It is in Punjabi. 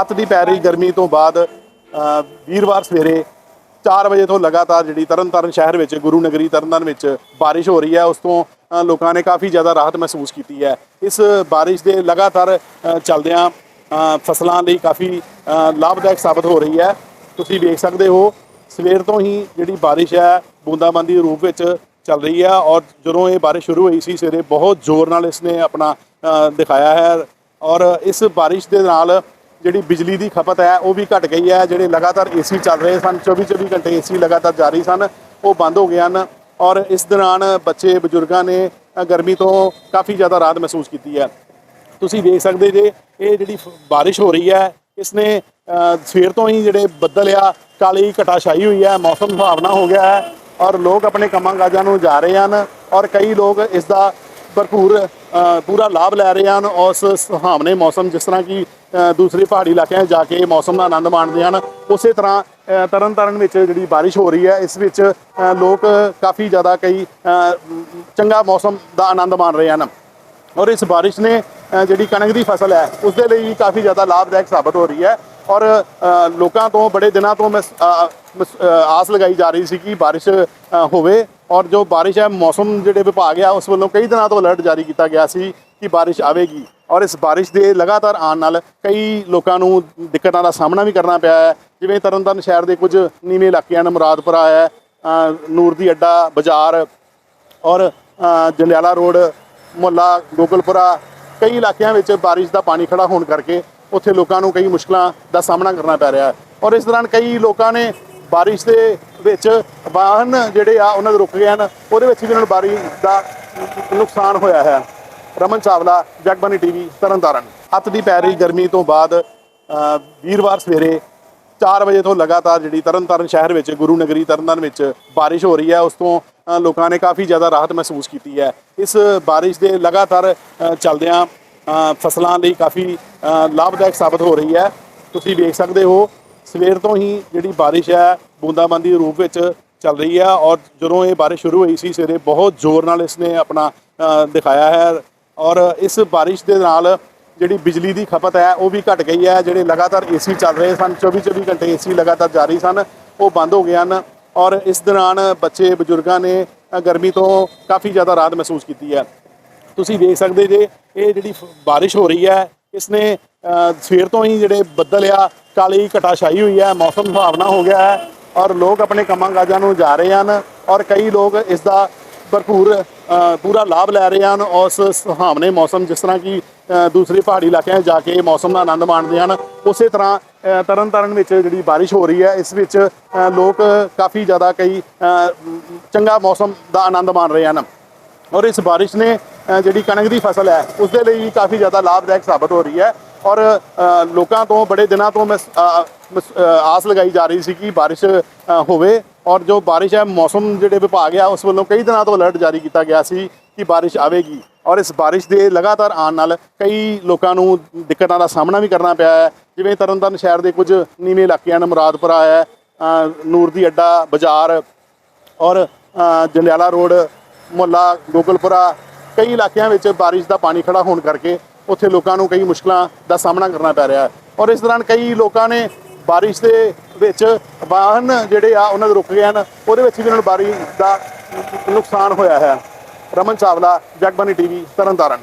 ਅੱਤ ਦੀ ਪੈ ਰਹੀ ਗਰਮੀ ਤੋਂ ਬਾਅਦ ਵੀਰਵਾਰ ਸਵੇਰੇ 4 ਵਜੇ ਤੋਂ ਲਗਾਤਾਰ ਜਿਹੜੀ ਤਰਨਤਾਰਨ ਸ਼ਹਿਰ ਵਿੱਚ, ਗੁਰੂ ਨਗਰੀ ਤਰਨਤਾਰਨ ਵਿੱਚ ਬਾਰਿਸ਼ ਹੋ ਰਹੀ ਹੈ। ਉਸ ਤੋਂ ਲੋਕਾਂ ਨੇ ਕਾਫੀ ਜ਼ਿਆਦਾ ਰਾਹਤ ਮਹਿਸੂਸ ਕੀਤੀ ਹੈ। ਇਸ ਬਾਰਿਸ਼ ਦੇ ਲਗਾਤਾਰ ਚੱਲਦਿਆਂ ਫਸਲਾਂ ਲਈ ਕਾਫੀ ਲਾਭਦਾਇਕ ਸਾਬਤ ਹੋ ਰਹੀ ਹੈ। ਤੁਸੀਂ ਵੇਖ ਸਕਦੇ ਹੋ, ਸਵੇਰ ਤੋਂ ਹੀ ਜਿਹੜੀ ਬਾਰਿਸ਼ ਹੈ, ਬੂੰਦਾਬਾਂਦੀ ਦੇ ਰੂਪ ਵਿੱਚ ਚੱਲ ਰਹੀ ਹੈ ਔਰ ਜਦੋਂ ਇਹ ਬਾਰਿਸ਼ ਸ਼ੁਰੂ ਹੋਈ ਸੀ ਸਵੇਰੇ, ਬਹੁਤ ਜ਼ੋਰ ਨਾਲ ਇਸ ਨੇ ਆਪਣਾ ਦਿਖਾਇਆ ਹੈ ਔਰ ਇਸ ਬਾਰਿਸ਼ ਦੇ ਨਾਲ ਜਿਹੜੀ ਬਿਜਲੀ ਦੀ ਖਪਤ ਹੈ, ਉਹ ਵੀ ਘਟ ਗਈ ਹੈ। ਜਿਹੜੇ ਲਗਾਤਾਰ ਏਸੀ ਚੱਲ ਰਹੇ ਸਨ 24 24 ਘੰਟੇ ਏਸੀ ਲਗਾਤਾਰ ਜਾਰੀ ਸਨ, ਉਹ ਬੰਦ ਹੋ ਗਏ ਹਨ। ਔਰ ਇਸ ਦੌਰਾਨ ਬੱਚੇ, ਬਜ਼ੁਰਗਾਂ ਨੇ ਗਰਮੀ ਤੋਂ ਕਾਫੀ ਜ਼ਿਆਦਾ ਰਾਹਤ ਮਹਿਸੂਸ ਕੀਤੀ ਹੈ। ਤੁਸੀਂ ਵੇਖ ਸਕਦੇ ਜੇ, ਇਹ ਜਿਹੜੀ ਫ- ਬਾਰਿਸ਼ ਹੋ ਰਹੀ ਹੈ ਇਸ ਨੇ ਸਵੇਰ ਤੋਂ ਹੀ ਜਿਹੜੇ ਬੱਦਲ ਆ, ਕਾਲੀ ਘਟਾ ਛਾਈ ਹੋਈ ਹੈ, ਮੌਸਮ ਸੁਹਾਵਣਾ ਹੋ ਗਿਆ ਹੈ। ਔਰ ਲੋਕ ਆਪਣੇ ਕੰਮਾਂ ਕਾਜਾਂ ਨੂੰ ਜਾ ਰਹੇ ਹਨ। ਔਰ ਕਈ ਲੋਕ ਇਸ ਦਾ ਭਰਪੂਰ ਪੂਰਾ ਲਾਭ ਲੈ ਰਹੇ ਹਨ ਉਸ ਸੁਹਾਵਣੇ ਮੌਸਮ, ਜਿਸ ਤਰ੍ਹਾਂ ਕਿ ਦੂਸਰੇ ਪਹਾੜੀ ਇਲਾਕਿਆਂ 'ਚ ਜਾ ਕੇ ਮੌਸਮ ਦਾ ਆਨੰਦ ਮਾਣਦੇ ਹਨ। ਉਸੇ ਤਰ੍ਹਾਂ ਤਰਨ ਤਰਨਤਾਰਨ ਵਿੱਚ ਜਿਹੜੀ ਬਾਰਿਸ਼ ਹੋ ਰਹੀ ਹੈ, ਇਸ ਵਿੱਚ ਲੋਕ ਕਾਫੀ ਜ਼ਿਆਦਾ ਕਈ ਚੰਗਾ ਮੌਸਮ ਦਾ ਆਨੰਦ ਮਾਣ ਰਹੇ ਹਨ। ਔਰ ਇਸ ਬਾਰਿਸ਼ ਨੇ ਜਿਹੜੀ ਕਣਕ ਦੀ ਫਸਲ ਹੈ ਉਸ ਦੇ ਲਈ ਵੀ ਕਾਫੀ ਜ਼ਿਆਦਾ ਲਾਭਦਾਇਕ ਸਾਬਤ ਹੋ ਰਹੀ ਹੈ। ਔਰ ਲੋਕਾਂ ਤੋਂ ਬੜੇ ਦਿਨਾਂ ਤੋਂ ਮੈਂ ਮਸ- ਆਸ ਲਗਾਈ ਜਾ ਰਹੀ ਸੀ ਕਿ ਬਾਰਿਸ਼ ਹੋਵੇ। ਔਰ ਜੋ ਬਾਰਿਸ਼ ਹੈ ਮੌਸਮ ਜਿਹੜੇ ਵਿਭਾਗ ਆ ਉਸ ਵੱਲੋਂ ਕਈ ਦਿਨਾਂ ਤੋਂ ਅਲਰਟ ਜਾਰੀ ਕੀਤਾ ਗਿਆ ਸੀ ਕਿ ਬਾਰਿਸ਼ ਆਵੇਗੀ। ਔਰ ਇਸ ਬਾਰਿਸ਼ ਦੇ ਲਗਾਤਾਰ ਆਉਣ ਨਾਲ ਕਈ ਲੋਕਾਂ ਨੂੰ ਦਿੱਕਤਾਂ ਦਾ ਸਾਹਮਣਾ ਵੀ ਕਰਨਾ ਪਿਆ ਹੈ। ਜਿਵੇਂ ਤਰਨਤਾਰਨ ਸ਼ਹਿਰ ਦੇ ਕੁਝ ਨੀਵੇਂ ਇਲਾਕਿਆਂ ਨੇ ਮੁਰਾਦਪੁਰਾ ਹੈ ਅ, ਨੂਰ ਦੀ ਅੱਡਾ ਬਾਜ਼ਾਰ ਔਰ ਅ, ਜੰਡਿਆਲਾ ਰੋਡ ਮੁਹੱਲਾ ਗੋਕਲਪੁਰਾ ਕਈ ਇਲਾਕਿਆਂ ਵਿੱਚ ਬਾਰਿਸ਼ ਦਾ ਪਾਣੀ ਖੜਾ ਹੋਣ ਕਰਕੇ ਉੱਥੇ ਲੋਕਾਂ ਨੂੰ ਕਈ ਮੁਸ਼ਕਲਾਂ ਦਾ ਸਾਹਮਣਾ ਕਰਨਾ ਪੈ ਰਿਹਾ ਹੈ। ਔਰ ਇਸ ਦੌਰਾਨ ਕਈ ਲੋਕਾਂ ਨੇ ਬਾਰਿਸ਼ ਦੇ ਵਿੱਚ ਵਾਹਨ ਜਿਹੜੇ ਆ, ਉਹਨਾਂ ਦੇ ਰੁਕ ਗਏ ਹਨ। ਉਹਦੇ ਵਿੱਚ ਵੀ ਉਹਨਾਂ ਨੂੰ ਬਾਰਿਸ਼ ਦਾ ਨੁਕਸਾਨ ਹੋਇਆ ਹੈ। ਰਮਨ ਚਾਵਲਾ ਜਗਬਾਨੀ ਟੀਵੀ, ਤਰਨਤਾਰਨ। ਹੱਥ ਦੀ ਪੈ ਰਹੀ ਗਰਮੀ ਤੋਂ ਬਾਅਦ ਵੀਰਵਾਰ ਸਵੇਰੇ 4 ਵਜੇ ਤੋਂ ਲਗਾਤਾਰ ਜਿਹੜੀ ਤਰਨਤਾਰਨ ਸ਼ਹਿਰ ਵਿੱਚ, ਗੁਰੂ ਨਗਰੀ ਤਰਨਤਾਰਨ ਵਿੱਚ ਬਾਰਿਸ਼ ਹੋ ਰਹੀ ਹੈ। ਉਸ ਤੋਂ ਲੋਕਾਂ ਨੇ ਕਾਫੀ ਜ਼ਿਆਦਾ ਰਾਹਤ ਮਹਿਸੂਸ ਕੀਤੀ ਹੈ। ਇਸ ਬਾਰਿਸ਼ ਦੇ ਲਗਾਤਾਰ ਚੱਲਦਿਆਂ ਫਸਲਾਂ ਲਈ ਕਾਫੀ ਲਾਭਦਾਇਕ ਸਾਬਤ ਹੋ ਰਹੀ ਹੈ। ਤੁਸੀਂ ਵੇਖ ਸਕਦੇ ਹੋ, ਸਵੇਰ ਤੋਂ ਹੀ ਜਿਹੜੀ ਬਾਰਿਸ਼ ਹੈ, ਬੂੰਦਾਬਾਂਦੀ ਦੇ ਰੂਪ ਵਿੱਚ ਚੱਲ ਰਹੀ ਹੈ ਔਰ ਜਦੋਂ ਇਹ ਬਾਰਿਸ਼ ਸ਼ੁਰੂ ਹੋਈ ਸੀ, ਸਵੇਰੇ ਬਹੁਤ ਜ਼ੋਰ ਨਾਲ ਇਸਨੇ ਆਪਣਾ ਦਿਖਾਇਆ ਹੈ ਔਰ ਇਸ ਬਾਰਿਸ਼ ਦੇ ਨਾਲ ਜਿਹੜੀ ਬਿਜਲੀ ਦੀ ਖਪਤ ਹੈ, ਉਹ ਵੀ ਘਟ ਗਈ ਹੈ। ਜਿਹੜੇ ਲਗਾਤਾਰ ਏਸੀ ਚੱਲ ਰਹੇ ਸਨ 24 24 ਘੰਟੇ ਏਸੀ ਲਗਾਤਾਰ ਜਾਰੀ ਸਨ, ਉਹ ਬੰਦ ਹੋ ਗਏ ਹਨ ਔਰ ਇਸ ਦੌਰਾਨ ਬੱਚੇ, ਬਜ਼ੁਰਗਾਂ ਨੇ ਗਰਮੀ ਤੋਂ ਕਾਫੀ ਜ਼ਿਆਦਾ ਰਾਹਤ ਮਹਿਸੂਸ ਕੀਤੀ ਹੈ। ਤੁਸੀਂ ਵੇਖ ਸਕਦੇ ਜੇ ਇਹ ਜਿਹੜੀ ਫ- ਬਾਰਿਸ਼ ਹੋ ਰਹੀ ਹੈ ਇਸ ਨੇ ਸਵੇਰ ਤੋਂ ਹੀ ਜਿਹੜੇ ਬੱਦਲ ਆ ਕਾਲੀ ਘਟਾ ਛਾਈ ਹੋਈ ਹੈ ਮੌਸਮ ਸੁਹਾਵਣਾ ਹੋ ਗਿਆ ਹੈ ਔਰ ਲੋਕ ਆਪਣੇ ਕੰਮਾਂ ਕਾਜਾਂ ਨੂੰ ਜਾ ਰਹੇ ਹਨ ਔਰ ਕਈ ਲੋਕ ਇਸ ਦਾ ਭਰਪੂਰ ਪੂਰਾ ਲਾਭ ਲੈ ਰਹੇ ਹਨ ਉਸ ਸੁਹਾਵਣੇ ਮੌਸਮ ਜਿਸ ਤਰ੍ਹਾਂ ਕਿ ਦੂਸਰੇ ਪਹਾੜੀ ਇਲਾਕਿਆਂ 'ਚ ਜਾ ਕੇ ਮੌਸਮ ਦਾ ਆਨੰਦ ਮਾਣਦੇ ਹਨ ਉਸੇ ਤਰ੍ਹਾਂ ਅ, ਤਰਨਤਾਰਨ ਵਿੱਚ ਜਿਹੜੀ ਬਾਰਿਸ਼ ਹੋ ਰਹੀ ਹੈ ਇਸ ਵਿੱਚ ਲੋਕ ਕਾਫੀ ਜ਼ਿਆਦਾ ਕਈ ਚੰਗਾ ਮੌਸਮ ਦਾ ਆਨੰਦ ਮਾਣ ਰਹੇ ਹਨ ਔਰ ਇਸ ਬਾਰਿਸ਼ ਨੇ ਜਿਹੜੀ ਕਣਕ ਦੀ ਫਸਲ ਹੈ ਉਸ ਦੇ ਲਈ ਵੀ ਕਾਫੀ ਜ਼ਿਆਦਾ ਲਾਭਦਾਇਕ ਸਾਬਤ ਹੋ ਰਹੀ ਹੈ। ਔਰ ਲੋਕਾਂ ਤੋਂ ਬੜੇ ਦਿਨਾਂ ਤੋਂ ਮੈਂ ਮਸ- ਆਸ ਲਗਾਈ ਜਾ ਰਹੀ ਸੀ ਕਿ ਬਾਰਿਸ਼ ਹੋਵੇ। ਔਰ ਜੋ ਬਾਰਿਸ਼ ਹੈ ਮੌਸਮ ਜਿਹੜੇ ਵਿਭਾਗ ਆ ਉਸ ਵੱਲੋਂ ਕਈ ਦਿਨਾਂ ਤੋਂ ਅਲਰਟ ਜਾਰੀ ਕੀਤਾ ਗਿਆ ਸੀ ਕਿ ਬਾਰਿਸ਼ ਆਵੇਗੀ। ਔਰ ਇਸ ਬਾਰਿਸ਼ ਦੇ ਲਗਾਤਾਰ ਆਉਣ ਨਾਲ ਕਈ ਲੋਕਾਂ ਨੂੰ ਦਿੱਕਤਾਂ ਦਾ ਸਾਹਮਣਾ ਵੀ ਕਰਨਾ ਪਿਆ ਹੈ। ਜਿਵੇਂ ਤਰਨਤਾਰਨ ਸ਼ਹਿਰ ਦੇ ਕੁਝ ਨੀਵੇਂ ਇਲਾਕਿਆਂ ਨੇ ਮੁਰਾਦਪੁਰਾ ਹੈ ਅ, ਨੂਰ ਦੀ ਅੱਡਾ ਬਾਜ਼ਾਰ ਔਰ ਅ, ਜੰਡਿਆਲਾ ਰੋਡ ਮੁਹੱਲਾ ਗੋਕਲਪੁਰਾ ਕਈ ਇਲਾਕਿਆਂ ਵਿੱਚ ਬਾਰਿਸ਼ ਦਾ ਪਾਣੀ ਖੜਾ ਹੋਣ ਕਰਕੇ ਉੱਥੇ ਲੋਕਾਂ ਨੂੰ ਕਈ ਮੁਸ਼ਕਲਾਂ ਦਾ ਸਾਹਮਣਾ ਕਰਨਾ ਪੈ ਰਿਹਾ ਹੈ। ਔਰ ਇਸ ਦੌਰਾਨ ਕਈ ਲੋਕਾਂ ਨੇ ਬਾਰਿਸ਼ ਦੇ ਵਿੱਚ ਵਾਹਨ ਜਿਹੜੇ ਆ, ਉਹਨਾਂ ਦੇ ਰੁਕ ਗਏ ਹਨ। ਉਹਦੇ ਵਿੱਚ ਵੀ ਉਹਨਾਂ ਨੂੰ ਬਾਰਿਸ਼ ਦਾ ਨੁਕਸਾਨ ਹੋਇਆ ਹੈ। ਰਮਨ ਚਾਵਲਾ ਜਗਬਾਨੀ ਟੀਵੀ, ਤਰਨਤਾਰਨ।